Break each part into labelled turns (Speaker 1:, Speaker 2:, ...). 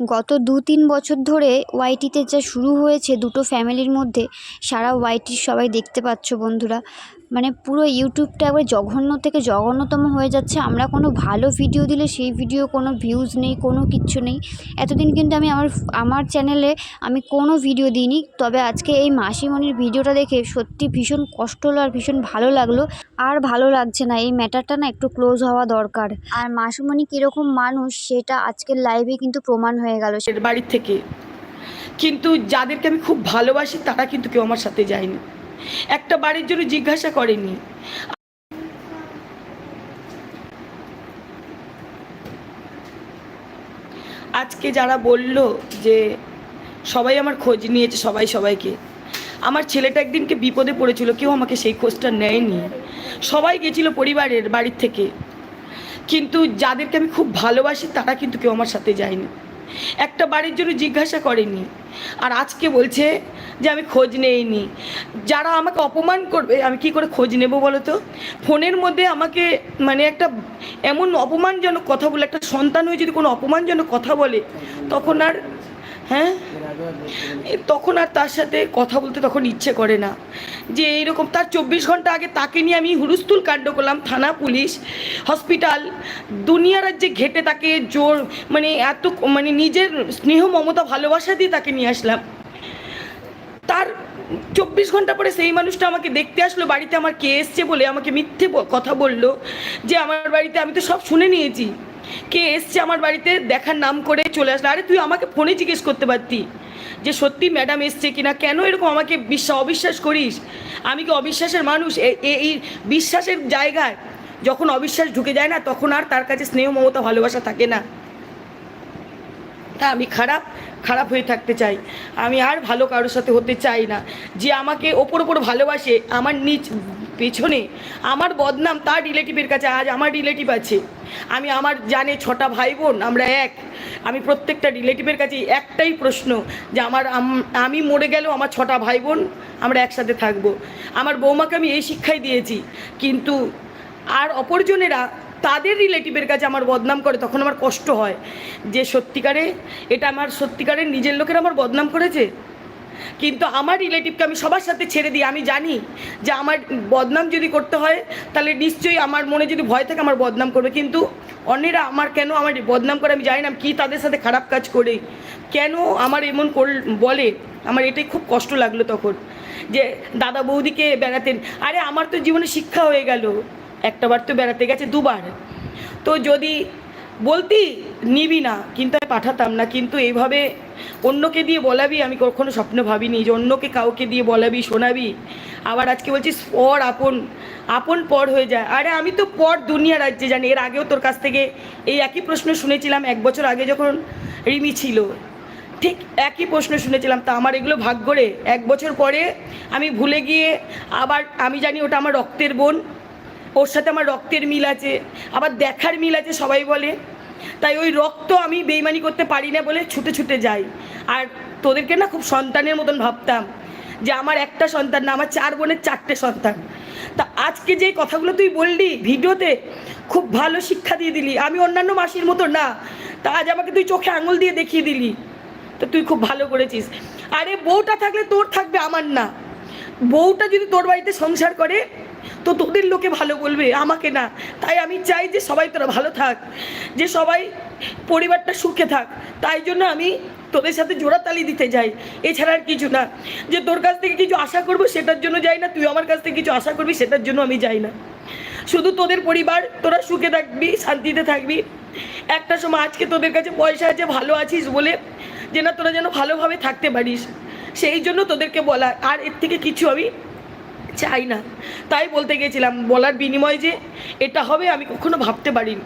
Speaker 1: গত দু তিন বছর ধরে ওয়াইটিতে যা শুরু হয়েছে দুটো ফ্যামিলির মধ্যে, সারা ওয়াইটির সবাই দেখতে পাচ্ছ বন্ধুরা। মানে পুরো ইউটিউবটা একবার জঘন্য থেকে জঘন্যতম হয়ে যাচ্ছে। আমরা কোনো ভালো ভিডিও দিলে সেই ভিডিও কোনো ভিউজ নেই, কোনো কিচ্ছু নেই। এতদিন কিন্তু আমি আমার আমার চ্যানেলে আমি কোনো ভিডিও দিইনি। তবে আজকে এই মাসিমণির ভিডিওটা দেখে সত্যি ভীষণ কষ্ট হলো আর ভীষণ ভালো লাগল। আর ভালো লাগছে না, এই ম্যাটারটা না একটু ক্লোজ হওয়া দরকার। আর মাসিমণি কীরকম মানুষ, সেটা আজকের লাইভে কিন্তু প্রমাণ হয়ে গেল।
Speaker 2: এর বাড়ির থেকে। কিন্তু যাদেরকে আমি খুব ভালোবাসি, তারা কিন্তু কেউ আমার সাথে যায়নি। একটা বাড়ির জন্য জিজ্ঞাসা করেনি। আজকে যারা বলল যে সবাই আমার খোঁজ নিয়েছে, সবাই সবাইকে, আমার ছেলেটা একদিনকে বিপদে পড়েছিল, কেউ আমাকে সেই খোঁজটা নেয়নি। সবাই গেছিল পরিবারের বাড়ির থেকে। কিন্তু যাদেরকে আমি খুব ভালোবাসি, তারা কিন্তু কেউ আমার সাথে যায়নি। একটা বাড়ির জন্য জিজ্ঞাসা করেনি। আর আজকে বলছে যে আমি খোঁজ নেইনি। যারা আমাকে অপমান করবে, আমি কি করে খোঁজ নেব বলো তো? ফোনের মধ্যে আমাকে মানে একটা এমন অপমানজনক কথা বলে, একটা সন্তান হয়ে যদি কোনো অপমানজনক কথা বলে, তখন আর হ্যাঁ? তখন আর তার সাথে কথা বলতে তখন ইচ্ছে করে না। যে এইরকম তার চব্বিশ ঘণ্টা আগে তাকে নিয়ে আমি হুলুস্থুল কাণ্ড করলাম, থানা, পুলিশ, হসপিটাল, দুনিয়ার রাজ্যে ঘেটে তাকে জোর মানে এত মানে নিজের স্নেহ, মমতা, ভালোবাসা দিয়ে তাকে নিয়ে আসলাম। তার চব্বিশ ঘণ্টা পরে সেই মানুষটা আমাকে দেখতে আসলো, বাড়িতে আমার কে এসছে বলে আমাকে মিথ্যে কথা বলল, যে আমার বাড়িতে আমি তো সব শুনে নিয়েছি। কে এসছে আমার বাড়িতে দেখার নাম করে চলে আসলো? আরে, তুই আমাকে ফোনে জিজ্ঞেস করতে পারতি যে সত্যি ম্যাডাম এসছে কিনা? কেন এরকম আমাকে বিশ্বাস, অবিশ্বাস করিস? আমি কি অবিশ্বাসের মানুষ? এই বিশ্বাসের জায়গায় যখন অবিশ্বাস ঢুকে যায় না, তখন আর তার কাছে স্নেহ, মমতা, ভালোবাসা থাকে না। তা আমি খারাপ খারাপ হয়ে থাকতে চাই। আমি আর ভালো কারোর সাথে হতে চাই না। যে আমাকে ওপর ওপর ভালোবাসে আমার নিজ পেছনে, আমার বদনাম তার রিলেটিভের কাছে আজ আমার রিলেটিভ আছে। আমি আমার জানে ছটা ভাই বোন আমরা এক। আমি প্রত্যেকটা রিলেটিভের কাছে একটাই প্রশ্ন যে আমার আমি মরে গেলেও আমার ছটা ভাই বোন আমরা একসাথে থাকব। আমার বৌমাকে আমি এই শিক্ষাই দিয়েছি। কিন্তু আর অপরজনেরা তাদের রিলেটিভের কাছে আমার বদনাম করে, তখন আমার কষ্ট হয়। যে সত্যিকারে এটা আমার সত্যিকারের নিজের লোকের আমার বদনাম করেছে। কিন্তু আমার রিলেটিভকে আমি সবার সাথে ছেড়ে দিই। আমি জানি যে আমার বদনাম যদি করতে হয়, তাহলে নিশ্চয়ই আমার মনে যদি ভয় থাকে, আমার বদনাম করবে। কিন্তু অন্যেরা আমার কেন আমার বদনাম করে, আমি জানি না কী তাদের সাথে খারাপ কাজ করে। কেন আমার এমন কর, বলে? আমার এটাই খুব কষ্ট লাগল তখন। যে দাদা বৌদিকে বেড়াতেন। আরে, আমার তো জীবনে শিক্ষা হয়ে গেল। একটাবার তো বেড়াতে গেছে দুবার। তো যদি বলতি নিবি না, কিন্তু আমি পাঠাতাম না, কিন্তু এইভাবে অন্যকে দিয়ে বলাবি, আমি কখনো স্বপ্ন ভাবিনি যে অন্যকে কাউকে দিয়ে বলাবি, শোনাবি। আবার আজকে বলছিস, পর আপন আপন পর হয়ে যায়। আরে আমি তো পর দুনিয়া রাজ্যে জানি, এর আগেও তোর কাছ থেকে এই একই প্রশ্ন শুনেছিলাম, এক বছর আগে যখন রিমি ছিল। ঠিক একই প্রশ্ন শুনেছিলাম, তা আমার এগুলো ভাগ করে এক বছর পরে আমি ভুলে গিয়ে আবার, আমি জানি ওটা আমার রক্তের বোন ওর সাথে আমার রক্তের মিল আছে, আবার দেখার মিল আছে, সবাই বলে। তাই ওই রক্ত আমি বেইমানি করতে পারি না বলে ছুটে ছুটে যাই। আর তোদেরকে না খুব সন্তানের মতন ভাবতাম যে আমার একটা সন্তান না, আমার চার বোনের চারটে সন্তান। তা আজকে যে কথাগুলো তুই বললি ভিডিওতে, খুব ভালো শিক্ষা দিয়ে দিলি। আমি অন্যান্য মাসির মতো না, তা আজ আমাকে তুই চোখে আঙুল দিয়ে দেখিয়ে দিলি। তো তুই খুব ভালো করেছিস। আরে বউটা থাকলে তোর থাকবে, আমার না। বউটা যদি তোর বাড়িতে সংসার করে তো তোদের লোকে ভালো বলবে, আমাকে না। তাই আমি চাই যে সবাই তোরা ভালো থাক, যে সবাই পরিবারটা সুখে থাক। তাই জন্য আমি তোদের সাথে জোড়াতালি দিতে যাই, এছাড়া আর কিছু না। যে তোর কাছ থেকে কিছু আশা করব সেটার জন্য যাই না, তুই আমার কাছ থেকে কিছু আশা করবি সেটার জন্য আমি যাই না। শুধু তোদের পরিবার, তোরা সুখে থাকবি, শান্তিতে থাকবি। একটা সময় আজকে তোদের কাছে পয়সা আছে, ভালো আছিস বলে যে না তোরা যেন ভালোভাবে থাকতে পারিস। সেই জন্য তোদেরকে বলা, আর এর থেকে কিছু আমি চাই না। তাই বলতে গেছিলাম বলার বিনিময়ে যে এটা হবে আমি কখনো ভাবতে পারিনি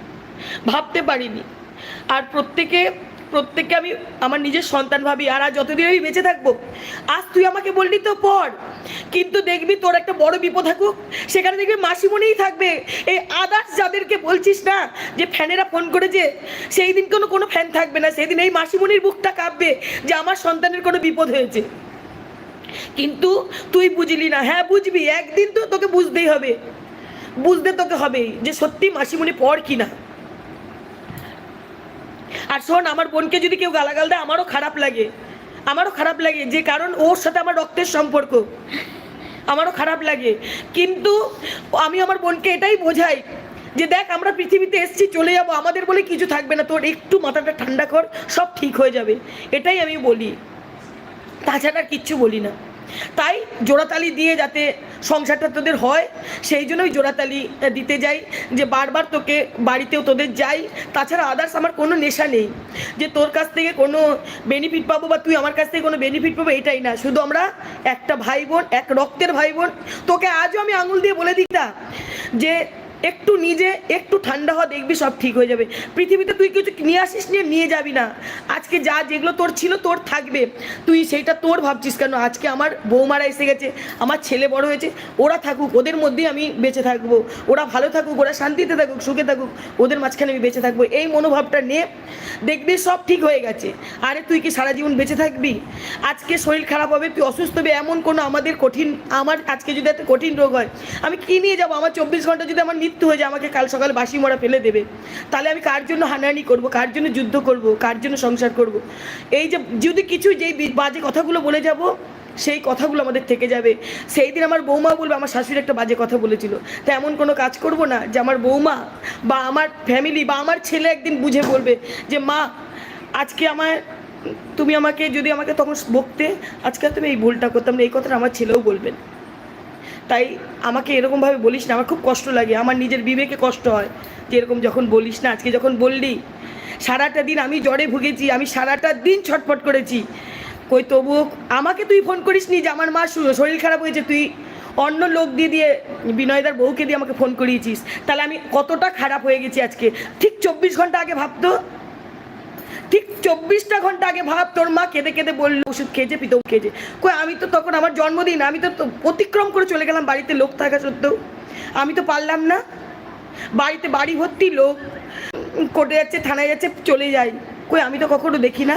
Speaker 2: ভাবতে পারিনি। আর প্রত্যেকে, প্রত্যেককে আমি, আমার নিজের সন্তান ভাবি, আর আর যতদিন আমি বেঁচে থাকব, আজ তুই আমাকে বললি তো পর। কিন্তু দেখবি তোর একটা বড় বিপদ থাকুক, সেখানে দেখবি মাসিমণিই থাকবে। এই আদার্স যাদেরকে বলছিস না, যে ফ্যানেরা ফোন করেছে, সেই দিন কোনো কোনো ফ্যান থাকবে না। সেই দিন এই মাসিমণির বুকটা কাঁপবে যে আমার সন্তানের কোনো বিপদ হয়েছে। কিন্তু তুই বুঝলি না। হ্যাঁ বুঝবি, একদিন তো তোকে বুঝতেই হবে। বুঝতে তোকে হবেই যে সত্যি মাসিমণি পর কি না। আর শোন, আমার বোনকে যদি কেউ গালাগাল দেয়, আমারও খারাপ লাগে। আমারও খারাপ লাগে, যে কারণ ওর সাথে আমার রক্তের সম্পর্ক। আমারও খারাপ লাগে। কিন্তু আমি আমার বোনকে এটাই বোঝাই যে দেখ, আমরা পৃথিবীতে এসছি, চলে যাব। আমাদের বলে কিছু থাকবে না। তোর একটু মাথাটা ঠান্ডা কর, সব ঠিক হয়ে যাবে। এটাই আমি বলি। তাছাড়া কিচ্ছু বলি না। তাই জোড়াতালি দিয়ে যাতে সংসারটা তোদের হয়, সেই জন্যই জোড়াতালি দিতে যাই, যে বারবার তোকে বাড়িতেও তোদের যাই। তাছাড়া আদার্স আমার কোনো নেশা নেই। যে তোর কাছ থেকে কোনো বেনিফিট পাবো বা তুই আমার কাছ থেকে কোনো বেনিফিট পাবো, এটাই না। শুধু আমরা একটা ভাই বোন, এক রক্তের ভাই বোন। তোকে আজও আমি আঙুল দিয়ে বলে দিতাম যে একটু নিজে, একটু ঠান্ডা হওয়া দেখবি সব ঠিক হয়ে যাবে। পৃথিবীতে তুই কিছু নিয়ে আসিস নিয়ে নিয়ে যাবি না। আজকে যা যেগুলো তোর ছিল তোর থাকবে। তুই সেইটা তোর ভাবছিস কেন? আজকে আমার বৌমারা এসে গেছে, আমার ছেলে বড় হয়েছে, ওরা থাকুক, ওদের মধ্যেই আমি বেঁচে থাকব। ওরা ভালো থাকুক, ওরা শান্তিতে থাকুক, সুখে থাকুক, ওদের মাঝখানে আমি বেঁচে থাকব। এই মনোভাবটা নিয়ে দেখবি সব ঠিক হয়ে গেছে। আরে তুই কি সারা জীবন বেঁচে থাকবি? আজকে শরীর খারাপ হবে, তুই অসুস্থ হবে, এমন কোনো আমাদের কঠিন, আমার আজকে যদি একটা কঠিন রোগ হয়, আমি কি নিয়ে যাব? আমার চব্বিশ ঘণ্টা যদি আমার মৃত্যু হয়ে যায় আমাকে কাল সকালে বাসি মরা ফেলে দেবে। তাহলে আমি কার জন্য হানাহানি করব? কার জন্য যুদ্ধ করব? কার জন্য সংসার করব? এই যে যদি কিছু যেই বাজে কথাগুলো বলে যাব, সেই কথাগুলো আমাদের থেকে যাবে। সেই দিন আমার বৌমা বলবে, আমার শাশুড়ি একটা বাজে কথা বলেছিল। তা এমন কোনো কাজ করব না যে আমার বৌমা বা আমার ফ্যামিলি বা আমার ছেলে একদিন বুঝে বলবে যে, মা, আজকে আমার তুমি আমাকে, যদি আমাকে তখন বকতে, আজকে তুমি এই ভুলটা করতাম না। এই কথাটা আমার ছেলেও বলবেন তাই আমাকে এরকমভাবে বলিস না, আমার খুব কষ্ট লাগে, আমার নিজের বিবেকে কষ্ট হয় যে এরকম যখন বলিস না, আজকে যখন বললি, সারাটা দিন আমি জ্বরে ভুগেছি, আমি সারাটা দিন ছটফট করেছি। কই তবুও আমাকে তুই ফোন করিস নি যে আমার মা শরীর খারাপ হয়েছে, তুই অন্য লোক দিয়ে দিয়ে, বিনয়দার বউকে দিয়ে আমাকে ফোন করিয়েছিস। তাহলে আমি কতটা খারাপ হয়ে গেছি আজকে? ঠিক চব্বিশ ঘণ্টা আগে ভাবতো? ঠিক চব্বিশটা ঘণ্টা আগে ভাব, তোর মা কেঁদে কেঁদে বলল, ওষুধ খেয়েছে পিতৌ খেয়েছে। কই, আমি তো তখন আমার জন্মদিন, আমি তো অতিক্রম করে চলে গেলাম, বাড়িতে লোক থাকা সত্ত্বেও। আমি তো পারলাম না। বাড়িতে বাড়ি ভর্তি লোক কোর্টে যাচ্ছে, থানায় যাচ্ছে, চলে যাই। কই, আমি তো কখনো দেখি না।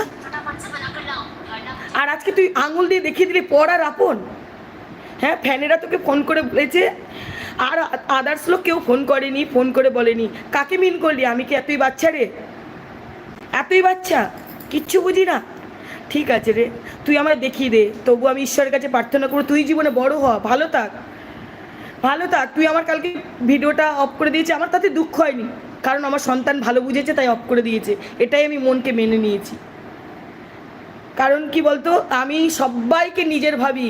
Speaker 2: আর আজকে তুই আঙুল দিয়ে দেখিয়ে দিলি, পর আর আপন। হ্যাঁ ফ্যানেরা তোকে ফোন করে বলেছে, আর আদার্স লোক কেউ ফোন করেনি, ফোন করে বলেনি। কাকে মিন করলি? আমি কি এতই বাচ্চা রে? এতই বাচ্চা, কিচ্ছু বুঝি না। ঠিক আছে রে, তুই আমায় দেখিয়ে দে, তবু আমি ঈশ্বরের কাছে প্রার্থনা করব, তুই জীবনে বড় হ, ভালো থাক। ভালো থাক, তুই আমার কালকে ভিডিওটা অফ করে দিয়েছে, আমার তাতে দুঃখ হয়নি, কারণ আমার সন্তান ভালো বুঝেছে, তাই অফ করে দিয়েছে, এটাই আমি মনকে মেনে নিয়েছি। কারণ কি বলতো, আমি সবাইকে নিজের ভাবি,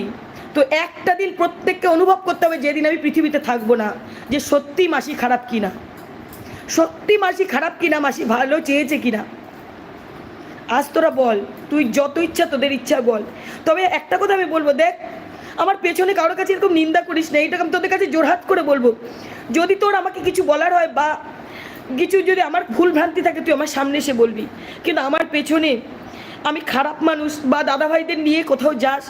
Speaker 2: তো একটা দিন প্রত্যেককে অনুভব করতে হবে যেদিন আমি পৃথিবীতে থাকব না, যে সত্যি মাসি খারাপ কিনা। সত্যি মাসি খারাপ কিনা, মাসি ভালো চেয়েছে কিনা। আজ তোরা বল, তুই যত ইচ্ছা তোদের ইচ্ছা বল। তবে একটা কথা আমি বলব, দেখ, আমার পেছনে কারোর কাছে এরকম নিন্দা করিস না এইটা আমি তোদের কাছে জোরহাত করে বলব। যদি তোর আমাকে কিছু বলার হয় বা কিছু যদি আমার ভুল ভ্রান্তি থাকে, তুই আমার সামনে এসে বলবি। কিন্তু আমার পেছনে আমি খারাপ মানুষ বা দাদাভাইদের নিয়ে কোথাও যাস,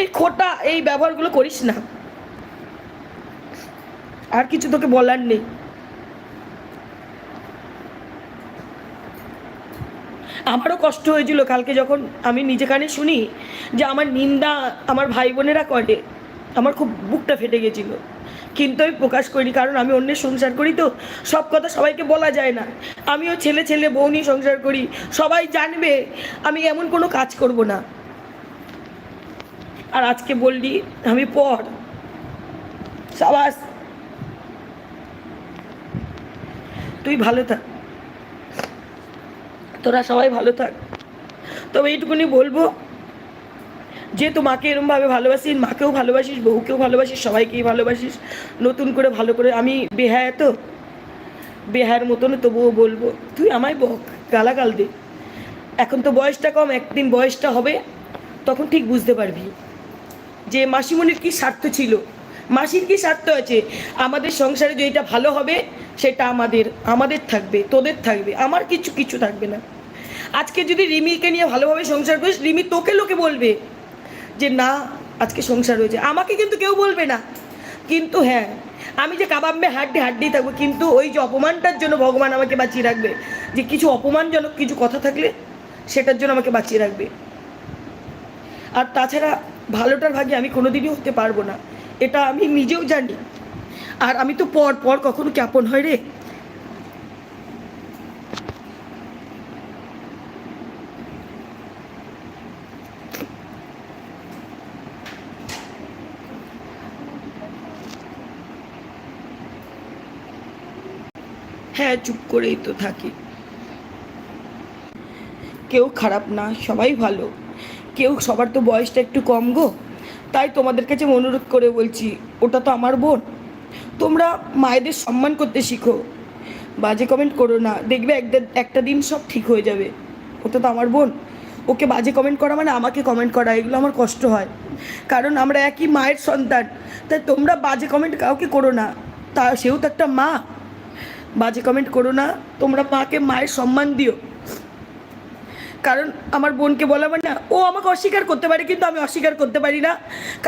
Speaker 2: এই খোটা, এই ব্যবহারগুলো করিস না। আর কিছু তোকে বলার নেই। আমারও কষ্ট হয়েছিল। কালকে যখন আমি নিজে কানে শুনি যে আমার নিন্দা আমার ভাই বোনেরা করে, আমার খুব বুকটা ফেটে গেছিল। কিন্তু আমি প্রকাশ করিনি, কারণ আমি অন্যের সংসার করি তো, সব কথা সবাইকে বলা যায় না। আমিও ছেলে ছেলে, বউ নিয়ে সংসার করি, সবাই জানবে আমি এমন কোনো কাজ করব না। আর আজকে বললি, আমি পর। সাবাস। তুই ভালো থাক। তোরা সবাই ভালো থাক। তবে এইটুকুনি বলব যে তোমাকে এরমভাবে ভালোবাসিস মাকেও ভালোবাসিস, বউকেও ভালোবাসিস, সবাইকেই ভালোবাসিস, নতুন করে ভালো করে, আমি বেহায়া তো? বেহার মতন তবুও বলব, তুই আমায় বক, গালাগাল দে। এখন তো বয়সটা কম, একদিন বয়সটা হবে, তখন ঠিক বুঝতে পারবি যে মাসিমণির কি স্বার্থ ছিল। মাসির কি স্বার্থ আছে? আমাদের সংসারে যেটা ভালো হবে, সেটা আমাদের আমাদের থাকবে, তোদের থাকবে, আমার কিছু কিছু থাকবে না। আজকে যদি রিমিকে নিয়ে ভালোভাবে সংসার করিস, রিমি তোকে লোকে বলবে যে, না, আজকে সংসার হয়েছে। আমাকে কিন্তু কেউ বলবে না। কিন্তু হ্যাঁ আমি যে কাবাম্বে হাড্ডি হাড্ডি থাকব, কিন্তু ওই যে অপমানটার জন্য ভগবান আমাকে বাঁচিয়ে রাখবে, যে কিছু অপমানজনক কিছু কথা থাকলে সেটার জন্য আমাকে বাঁচিয়ে রাখবে। আর তাছাড়া ভালোটার ভাগে আমি কোনোদিনই হতে পারব না। এটা আমি নিজেও জানি। আর আমি তো পর পর কখনো কেমন হয় রে। হ্যাঁ চুপ করেই তো থাকি। কেউ খারাপ না, সবাই ভালো। কেউ সবার তো বয়সটা একটু কম গো। তাই তোমাদের কাছে অনুরোধ করে বলছি, ওটা তো আমার বোন। তোমরা মায়েদের সম্মান করতে শিখো। বাজে কমেন্ট করো না। দেখবে একটা দিন সব ঠিক হয়ে যাবে। ওটা তো আমার বোন। ওকে বাজে কমেন্ট করা মানে আমাকে কমেন্ট করা, এগুলো আমার কষ্ট হয়। কারণ আমরা একই মায়ের সন্তান। তাই তোমরা বাজে কমেন্ট কাউকে করো না। তা সেও তো একটা মা। বাজে কমেন্ট করো না। তোমরা মাকে মায়ের সম্মান দিও। কারণ আমার বোনকে বলা মানে না, ও আমাকে অস্বীকার করতে পারে কিন্তু আমি অস্বীকার করতে পারি না।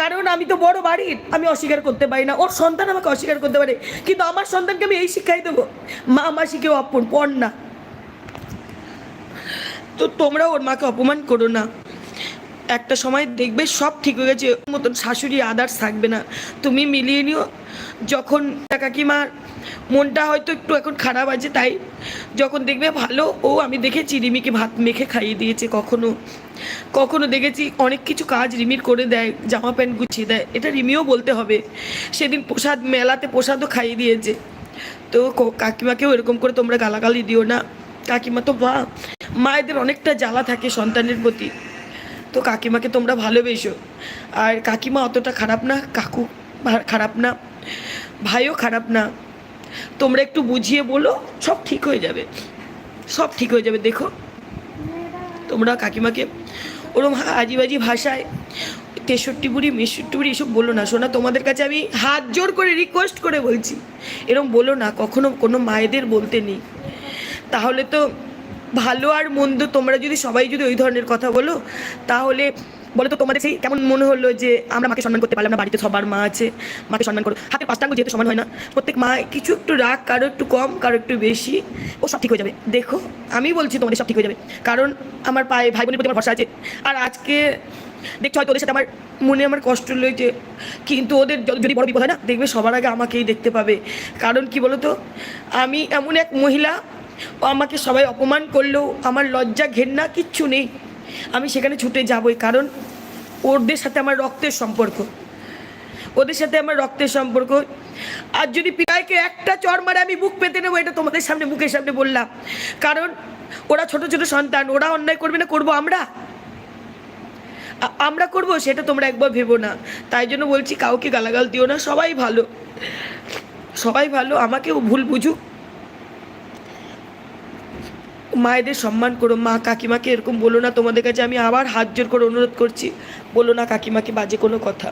Speaker 2: কারণ আমি তো বড় বাড়ির, আমি অস্বীকার করতে পারি না। ওর সন্তান আমাকে অস্বীকার করতে পারে, কিন্তু আমার সন্তানকে আমি এই শিক্ষাই দেবো। মা মাসিকেও অপন পড় না। তো তোমরা ওর মাকে অপমান করো না। একটা সময় দেখবে সব ঠিক হয়ে গেছে মতন শাশুড়ি আদার্স থাকবে না। তুমি মিলিয়ে নিও। যখন কাকিমার মনটা হয়তো একটু এখন খারাপ আছে, তাই যখন দেখবে ভালো, ও আমি দেখেছি রিমিকে ভাত মেখে খাইয়ে দিয়েছে কখনো। কখনো দেখেছি অনেক কিছু কাজ রিমির করে দেয়, জামা প্যান্ট গুছিয়ে দেয়। এটা রিমিও বলতে হবে। সেদিন প্রসাদ মেলাতে প্রসাদও খাইয়ে দিয়েছে। তো কাকিমাকেও এরকম করে তোমরা গালাগালি দিও না। কাকিমা তো মা, মায়েদের অনেকটা জ্বালা থাকে সন্তানের প্রতি। তো কাকিমাকে তোমরা ভালোবেসো। আর কাকিমা অতটা খারাপ না, কাকু খারাপ না, ভাইও খারাপ না। তোমরা একটু বুঝিয়ে বলো, সব ঠিক হয়ে যাবে। সব ঠিক হয়ে যাবে, দেখো। তোমরা কাকিমাকে ওরম আজিবাজি ভাষায় তেষট্টি বুড়ি, মেষট্টি বুড়ি এসব বলো না। শোনা তোমাদের কাছে আমি হাত জোর করে রিকোয়েস্ট করে বলছি। এরম বলো না, কখনো কোনো মায়েদের বলতে নেই। তাহলে তো ভালো আর মন্দ তোমরা যদি সবাই যদি ওই ধরনের কথা বলো, তাহলে বলো তো তোমাদের সেই কেমন মনে হলো যে আমরা মাকে সম্মান করতে পারলাম না, বাড়িতে সবার মা আছে, মাকে সম্মান করো। হাতে পাঁচটাঙ্গ যেহেতু সমান হয় না, প্রত্যেক মা কিছু একটু রাগ, কারও একটু কম, কারও একটু বেশি, ও সব ঠিক হয়ে যাবে। দেখো, আমি বলছি তোমাদের সব ঠিক হয়ে যাবে। কারণ আমার পায়ে, ভাই বোনের প্রতি আমার ভরসা আছে। আর আজকে দেখছ হয়তো ওদের সাথে আমার মনে আমার কষ্ট লেগেছে কিন্তু ওদের যদি বড় বিপদ হয় না, দেখবে সবার আগে আমাকেই দেখতে পাবে। কারণ কি বলো তো আমি এমন এক মহিলা আমাকে সবাই অপমান করলেও আমার লজ্জা, ঘেন্না, কিচ্ছু নেই। আমি সেখানে ছুটে যাবই, কারণ ওদের সাথে আমার রক্তের সম্পর্ক। ওদের সাথে আমার রক্তের সম্পর্ক। আর যদি পিতাইকে একটা চর মারে, আমি বুক পেতে নেব, এটা তোমাদের সামনে, মুখের সামনে বললাম। কারণ ওরা ছোট ছোট সন্তান, ওরা অন্যায় করবে না, করব আমরা? আমরা করব, সেটা তোমরা একবার ভেবো না। তাই জন্য বলছি, কাউকে গালাগাল দিও না, সবাই ভালো। সবাই ভালো, আমাকেও ভুল বুঝুক। মায়েদের সম্মান করো, মা কাকিমাকে এরকম বলো না তোমাদের কাছে, আমি আবার হাত জোর করে অনুরোধ করছি। বলো না কাকিমাকে বাজে কোনো কথা।